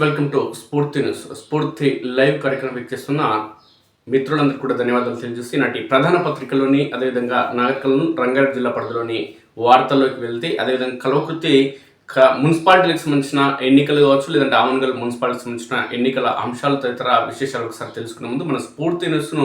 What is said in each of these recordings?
Welcome to Sphoorthi news Sphoorthi live కార్యక్రమం వీక్షిస్తున్న మిత్రులందరికీ కూడా ధన్యవాదాలు తెలియజేసి నాటి ప్రధాన పత్రికలోని అదేవిధంగా నాగరికలను రంగారెడ్డి జిల్లా పరిధిలోని వార్తల్లోకి వెళ్తే అదేవిధంగా కలవకృతి మున్సిపాలిటీలకు సంబంధించిన ఎన్నికలు కావచ్చు లేదంటే ఆమన్గల్ మున్సిపాలిటీకి సంబంధించిన ఎన్నికల అంశాలు తదితర విశేషాలు ఒకసారి తెలుసుకునే ముందు మన స్ఫూర్తి న్యూస్ను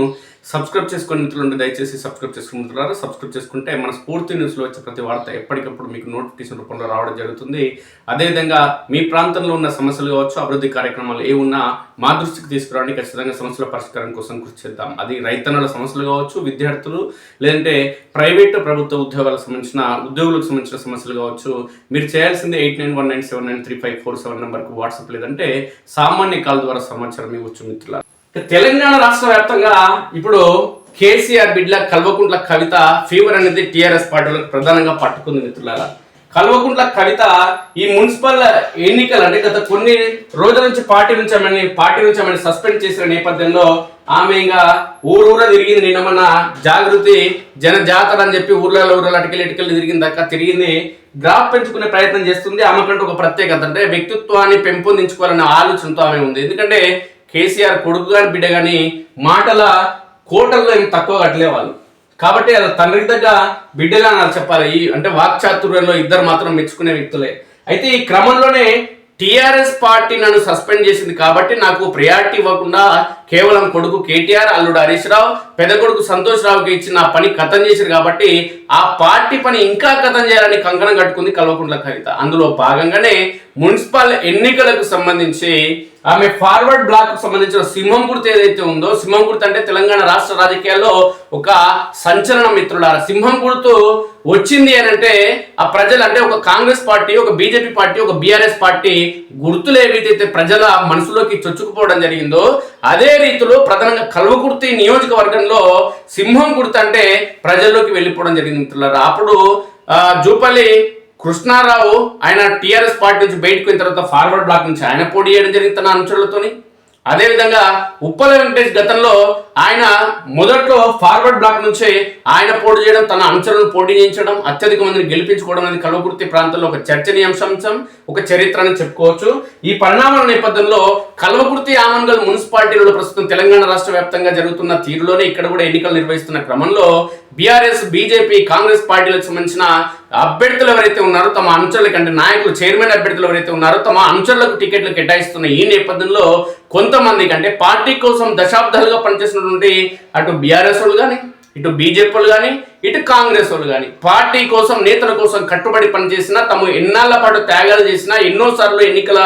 సబ్స్క్రైబ్ చేసుకునే మిత్రులు దయచేసి సబ్స్క్రైబ్ చేసుకున్న మిత్రులారా సబ్స్క్రైబ్ చేసుకుంటే మన స్ఫూర్తి న్యూస్లో వచ్చే ప్రతి వార్త ఎప్పటికప్పుడు మీకు నోటిఫికేషన్ రూపంలో రావడం జరుగుతుంది. అదేవిధంగా మీ ప్రాంతంలో ఉన్న సమస్యలు కావచ్చు అభివృద్ధి కార్యక్రమాలు ఏ ఉన్నా మా దృష్టికి తీసుకురావడానికి ఖచ్చితంగా సమస్యల పరిష్కారం కోసం కృషి చేద్దాం. అది రైతన్నుల సమస్యలు కావచ్చు విద్యార్థులు లేదంటే ప్రైవేట్ ప్రభుత్వ ఉద్యోగాలకు సంబంధించిన ఉద్యోగులకు సంబంధించిన సమస్యలు కావచ్చు మీరు చేయాల్సింది eight nine one nine seven nine three five four seven నెంబర్కి వాట్సాప్ లేదంటే సామాన్య కాల్ ద్వారా సమాచారం ఇవ్వచ్చు మిత్రుల తెలంగాణ రాష్ట్ర వ్యాప్తంగా ఇప్పుడు కేసీఆర్ బిడ్ల కల్వకుంట్ల కవిత ఫీవర్ అనేది టీఆర్ఎస్ పార్టీలకు ప్రధానంగా పట్టుకుంది మిత్రులారా. కల్వకుంట్ల కవిత ఈ మున్సిపల్ ఎన్నికలు అంటే గత కొన్ని రోజుల నుంచి పార్టీ నుంచి ఆమెని పార్టీ నుంచి ఆమెను సస్పెండ్ చేసిన నేపథ్యంలో ఆమె ఇంకా ఊరూరా తిరిగింది. నిన్న మన జాగృతి జన జాతర అని చెప్పి ఊర్లలో ఊర్లలో అటుకెళ్ళి ఇటుకెళ్ళి తిరిగింది దక్క తిరిగింది. గ్రాఫ్ పెంచుకునే ప్రయత్నం చేస్తుంది. ఆమెకంటే ఒక ప్రత్యేకత అంటే వ్యక్తిత్వాన్ని పెంపొందించుకోవాలనే ఆలోచనతో ఆమె ఉంది. ఎందుకంటే కేసీఆర్ కొడుకు కానీ బిడ్డ కానీ మాటల కోటల్లో ఏం తక్కువ కట్టలే వాళ్ళు కాబట్టి అలా తండ్రికి దగ్గర బిడ్డలే అని చెప్పాలి. ఈ అంటే వాక్చాతుర్యంలో ఇద్దరు మాత్రం మెచ్చుకునే వ్యక్తులే. అయితే ఈ క్రమంలోనే టీఆర్ఎస్ పార్టీ నన్ను సస్పెండ్ చేసింది కాబట్టి నాకు ప్రయారిటీ ఇవ్వకుండా కేవలం కొడుకు కేటీఆర్ అల్లుడు హరీష్ రావు పెద్ద కొడుకు సంతోష్ రావుకి ఇచ్చిన ఆ పని కథం చేశారు కాబట్టి ఆ పార్టీ పని ఇంకా కథం చేయాలని కంకణం కట్టుకుంది కల్వకుంట్ల కవిత. అందులో భాగంగానే మున్సిపల్ ఎన్నికలకు సంబంధించి ఆమె ఫార్వర్డ్ బ్లాక్కు సంబంధించిన సింహం గుర్తు ఏదైతే ఉందో సింహం గుర్తు అంటే తెలంగాణ రాష్ట్ర రాజకీయాల్లో ఒక సంచలన మిత్రులారా. సింహం గుర్తు వచ్చింది అని అంటే ఆ ప్రజలు అంటే ఒక కాంగ్రెస్ పార్టీ ఒక బీజేపీ పార్టీ ఒక బీఆర్ఎస్ పార్టీ గుర్తులు ఏవైతే ప్రజల మనసులోకి చొచ్చుకుపోవడం జరిగిందో అదే రీతిలో ప్రధానంగా కల్వకుర్తి నియోజకవర్గంలో సింహం గుర్తు అంటే ప్రజల్లోకి వెళ్ళిపోవడం జరిగింది మిత్రులారా. అప్పుడు జూపల్లి కృష్ణారావు ఆయన టీఆర్ఎస్ పార్టీ నుంచి బయటకు తర్వాత ఫార్వర్డ్ బ్లాక్ నుంచి ఆయన పోటీ చేయడం జరిగింది తన అనుచరులతోని. అదేవిధంగా ఉప్పల వెంకటేష్ గతంలో ఆయన మొదట్లో ఫార్వర్డ్ బ్లాక్ నుంచి ఆయన పోటీ చేయడం తన అనుచరులను పోటీ చేయించడం అత్యధిక మందిని గెలిపించుకోవడం అనేది కల్వకుర్తి ప్రాంతంలో ఒక చర్చనీయాంశం ఒక చరిత్ర అని చెప్పుకోవచ్చు. ఈ పరిణామాల నేపథ్యంలో కల్వకుర్తి ఆమన్గల్ మున్సిపాలిటీలో ప్రస్తుతం తెలంగాణ రాష్ట్ర వ్యాప్తంగా జరుగుతున్న తీరులోనే ఇక్కడ కూడా ఎన్నికలు నిర్వహిస్తున్న క్రమంలో బీఆర్ఎస్ బీజేపీ కాంగ్రెస్ పార్టీలకు సంబంధించిన అభ్యర్థులు ఎవరైతే ఉన్నారో తమ అనుచరులకు అంటే నాయకులు చైర్మన్ అభ్యర్థులు ఎవరైతే ఉన్నారో తమ అనుచరులకు టికెట్లు కేటాయిస్తున్న ఈ నేపథ్యంలో కొంతమందికి అంటే పార్టీ కోసం దశాబ్దాలుగా పనిచేసినటువంటి అటు బీఆర్ఎస్ వాళ్ళు కానీ ఇటు బీజేపీ వాళ్ళు కానీ ఇటు కాంగ్రెస్ వాళ్ళు కానీ పార్టీ కోసం నేతల కోసం కట్టుబడి పనిచేసినా తమ ఎన్నాళ్ళ పాటు త్యాగాలు చేసినా ఎన్నోసార్లు ఎన్నికల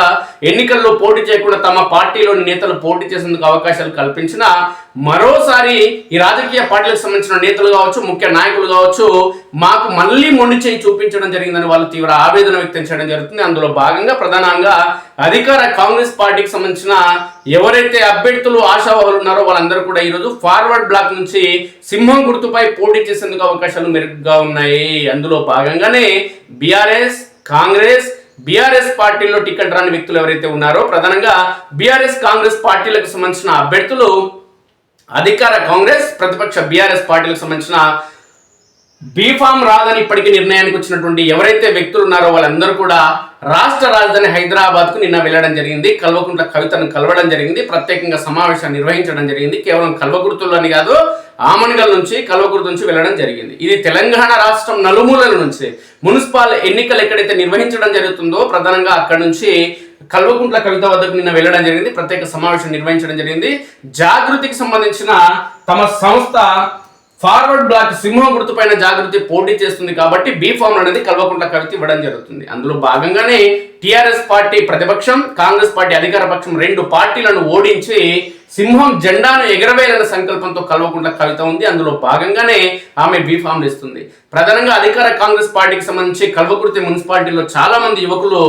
ఎన్నికల్లో పోటీ చేయకుండా తమ పార్టీలోని నేతలు పోటీ చేసేందుకు అవకాశాలు కల్పించిన మరోసారి ఈ రాజకీయ పార్టీలకు సంబంధించిన నేతలు కావచ్చు ముఖ్య నాయకులు కావచ్చు మాకు మళ్ళీ మొండి చేయి చూపించడం జరిగిందని వాళ్ళు తీవ్ర ఆవేదన వ్యక్తం చేయడం జరుగుతుంది. అందులో భాగంగా ప్రధానంగా అధికార కాంగ్రెస్ పార్టీకి సంబంధించిన ఎవరైతే అభ్యర్థులు ఆశావాహులు ఉన్నారో వాళ్ళందరూ కూడా ఈరోజు ఫార్వర్డ్ బ్లాక్ నుంచి సింహం గుర్తుపై పోటీ చేసేందుకు అవకాశాలు మెరుగ్గా ఉన్నాయి. అందులో భాగంగానే బీఆర్ఎస్ కాంగ్రెస్ బీఆర్ఎస్ పార్టీలో టికెట్ రాని వ్యక్తులు ఎవరైతే ఉన్నారో ప్రధానంగా బీఆర్ఎస్ కాంగ్రెస్ పార్టీలకు సంబంధించిన అభ్యర్థులు అధికార కాంగ్రెస్ ప్రతిపక్ష బీఆర్ఎస్ పార్టీలకు సంబంధించిన బీఫామ్ రాదని ఇప్పటికీ నిర్ణయానికి వచ్చినటువంటి ఎవరైతే వ్యక్తులు ఉన్నారో వాళ్ళందరూ కూడా రాష్ట్ర రాజధాని హైదరాబాద్కు నిన్న వెళ్ళడం జరిగింది. కల్వకుంట్ల కవితను కలవడం జరిగింది. ప్రత్యేకంగా సమావేశం నిర్వహించడం జరిగింది. కేవలం కల్వకుర్తుల్లోని కాదు ఆమన్గల్ నుంచి కల్వకుర్తి నుంచి వెళ్ళడం జరిగింది. ఇది తెలంగాణ రాష్ట్రం నలుమూలల నుంచి. మున్సిపల్ ఎన్నికలు ఎక్కడైతే నిర్వహించడం జరుగుతుందో ప్రధానంగా అక్కడ నుంచి కల్వకుంట్ల కవిత వద్దకు నిన్న వెళ్ళడం జరిగింది. ప్రత్యేక సమావేశం నిర్వహించడం జరిగింది. జాగృతికి సంబంధించిన తమ సంస్థ ఫార్వర్డ్ బ్లాక్ సింహం గుర్తుపైన జాగృతి పోటీ చేస్తుంది కాబట్టి బీ ఫామ్ అనేది కల్వకుంట్ల కవిత ఇవ్వడం జరుగుతుంది. అందులో భాగంగానే టిఆర్ఎస్ పార్టీ ప్రతిపక్షం కాంగ్రెస్ పార్టీ అధికార పక్షం రెండు పార్టీలను ఓడించి సింహం జెండాను ఎగరవేయాలన్న సంకల్పంతో కల్వకుంట్ల కవిత ఉంది. అందులో భాగంగానే ఆమె బీఫామ్ ఇస్తుంది ప్రధానంగా అధికార కాంగ్రెస్ పార్టీకి సంబంధించి కల్వకుర్తి మున్సిపాలిటీలో చాలా మంది యువకులు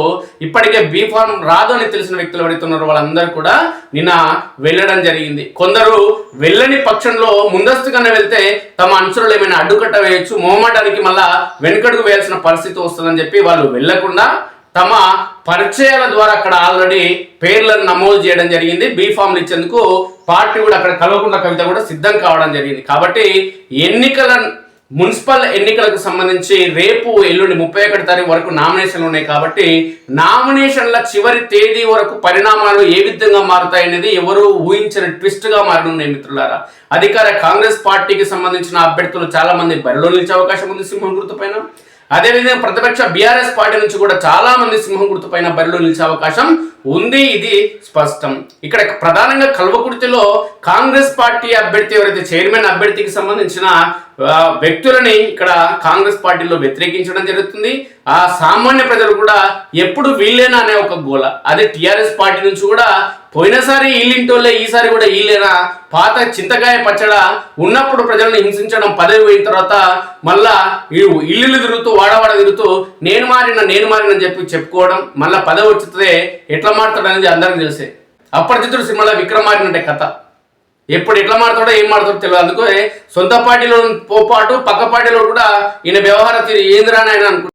ఇప్పటికే బీఫామ్ రాదు అని తెలిసిన వ్యక్తులు ఎవరైతున్నారు వాళ్ళందరూ కూడా నిన్న వెళ్ళడం జరిగింది. కొందరు వెళ్ళని పక్షంలో ముందస్తుగానే వెళ్తే తమ అనుచరులు ఏమైనా అడ్డుకట్ట వేయొచ్చు మోమాటానికి మళ్ళా వెనుకడుగు వేయాల్సిన పరిస్థితి వస్తుందని చెప్పి వాళ్ళు వెళ్ళకుండా తమ పరిచయాల ద్వారా అక్కడ ఆల్రెడీ పేర్లను నమోదు చేయడం జరిగింది. బీ ఫామ్లు ఇచ్చేందుకు పార్టీ కూడా అక్కడ కల్వకుంట్ల కవిత కూడా సిద్ధం కావడం జరిగింది. కాబట్టి ఎన్నికల మున్సిపల్ ఎన్నికలకు సంబంధించి రేపు ఎల్లుండి ముప్పై ఒకటి తారీఖు వరకు నామినేషన్లు ఉన్నాయి కాబట్టి నామినేషన్ల చివరి తేదీ వరకు పరిణామాలు ఏ విధంగా మారుతాయనేది ఎవరు ఊహించిన ట్విస్ట్గా మారనున్నాయి మిత్రులారా. అధికార కాంగ్రెస్ పార్టీకి సంబంధించిన అభ్యర్థులు చాలా మంది బరిలో నిలిచే అవకాశం ఉంది సింహం గుర్తు పైన అదేవిధంగా ప్రతిపక్ష బీఆర్ఎస్ పార్టీ నుంచి కూడా చాలా మంది సింహం గుర్తు పైన బరిలో నిలిచే అవకాశం ఉంది. ఇది స్పష్టం. ఇక్కడ ప్రధానంగా కల్వకుర్తిలో కాంగ్రెస్ పార్టీ అభ్యర్థి ఎవరైతే చైర్మన్ అభ్యర్థికి సంబంధించిన వ్యక్తులని ఇక్కడ కాంగ్రెస్ పార్టీలో వ్యతిరేకించడం జరుగుతుంది. ఆ సామాన్య ప్రజలు కూడా ఎప్పుడు వీళ్ళేనా అనే ఒక గోల. అదే టిఆర్ఎస్ పార్టీ నుంచి కూడా పోయినసారి ఈళ్ళింటోళ్ళే ఈసారి కూడా వీళ్ళేనా పాత చింతకాయ పచ్చడ ఉన్నప్పుడు ప్రజలను హింసించడం పదవి పోయిన తర్వాత మళ్ళా ఇల్లులు ఇల్లు తిరుగుతూ వాడవాడ తిరుగుతూ నేను మారిన నేను మారిన అని చెప్పి చెప్పుకోవడం మళ్ళా పదవి వచ్చితే ఎట్లా మారుతాడు అనేది అందరికీ తెలిసే. అపరిచితుడు సినిమాలో విక్రమ్ మారినట్టే కథ. ఎప్పుడు ఎట్లా మారుతాడో ఏం మారుతాడో తెలియదు. అందుకే సొంత పార్టీలో పోపాటు పక్క పార్టీలో కూడా ఈయన వ్యవహార తీరు ఏందిరా అని అనుకుంటున్నాను